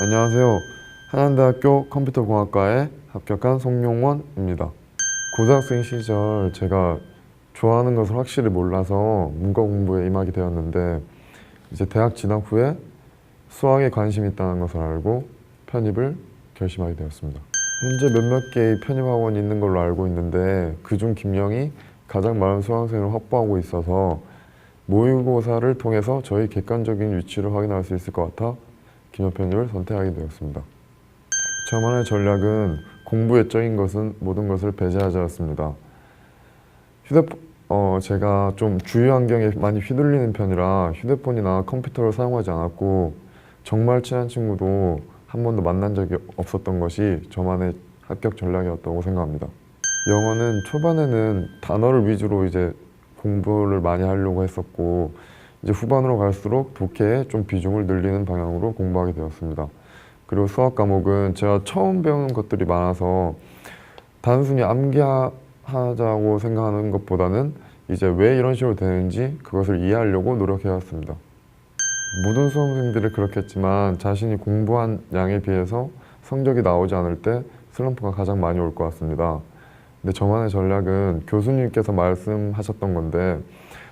안녕하세요. 한양대학교 컴퓨터공학과에 합격한 송용원입니다. 고등학생 시절 제가 좋아하는 것을 확실히 몰라서 문과 공부에 임하게 되었는데 이제 대학 진학 후에 수학에 관심이 있다는 것을 알고 편입을 결심하게 되었습니다. 현재 몇몇 개의 편입 학원이 있는 걸로 알고 있는데 그중 김영이 가장 많은 수강생을 확보하고 있어서 모의고사를 통해서 저희 객관적인 위치를 확인할 수 있을 것 같아 김영 편입을 선택하게 되었습니다. 저만의 전략은 공부에 쩌인 것은 모든 것을 배제하자였습니다. 휴대폰 어 제가 좀 주위 환경에 많이 휘둘리는 편이라 휴대폰이나 컴퓨터를 사용하지 않았고 정말 친한 친구도 한 번도 만난 적이 없었던 것이 저만의 합격 전략이었다고 생각합니다. 영어는 초반에는 단어를 위주로 이제 공부를 많이 하려고 했었고 이제 후반으로 갈수록 독해에 좀 비중을 늘리는 방향으로 공부하게 되었습니다. 그리고 수학 과목은 제가 처음 배우는 것들이 많아서 단순히 암기하자고 생각하는 것보다는 이제 왜 이런 식으로 되는지 그것을 이해하려고 노력해왔습니다. 모든 수험생들이 그렇겠지만 자신이 공부한 양에 비해서 성적이 나오지 않을 때 슬럼프가 가장 많이 올 것 같습니다. 근데 저만의 전략은 교수님께서 말씀하셨던 건데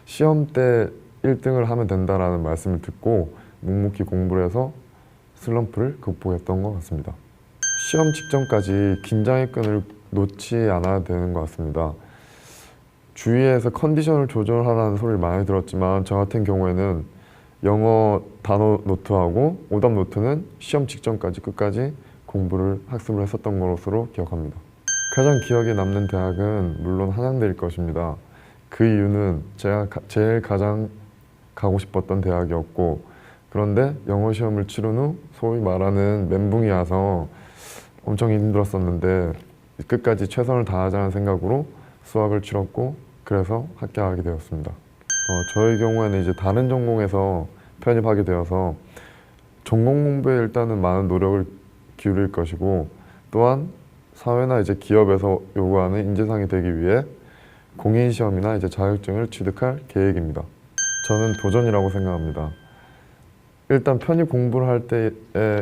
시험 때 1등을 하면 된다라는 말씀을 듣고 묵묵히 공부를 해서 슬럼프를 극복했던 것 같습니다. 시험 직전까지 긴장의 끈을 놓지 않아야 되는 것 같습니다. 주위에서 컨디션을 조절하라는 소리를 많이 들었지만 저 같은 경우에는 영어 단어 노트하고 오답 노트는 시험 직전까지 끝까지 공부를 학습을 했었던 것으로 기억합니다. 가장 기억에 남는 대학은 물론 한양대일 것입니다. 그 이유는 제가 가- 제일 가장 가고 싶었던 대학이었고 그런데 영어 시험을 치른 후 소위 말하는 멘붕이 와서 엄청 힘들었었는데 끝까지 최선을 다하자는 생각으로 수학을 치렀고 그래서 합격하게 되었습니다. 어, 저의 경우에는 이제 다른 전공에서 편입하게 되어서 전공 공부에 일단은 많은 노력을 기울일 것이고 또한 사회나 이제 기업에서 요구하는 인재상이 되기 위해 공인 시험이나 이제 자격증을 취득할 계획입니다. 저는 도전이라고 생각합니다. 일단 편입 공부를 할 때에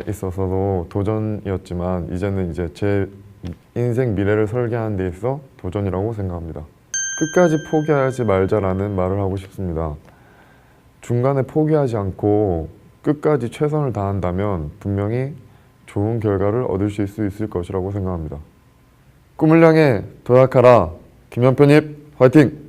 있어서도 도전이었지만 이제는 이제 제 인생 미래를 설계하는 데 있어 도전이라고 생각합니다. 끝까지 포기하지 말자라는 말을 하고 싶습니다. 중간에 포기하지 않고 끝까지 최선을 다한다면 분명히 좋은 결과를 얻을 수 있을 것이라고 생각합니다. 꿈을 향해 도약하라. 김현편입 화이팅!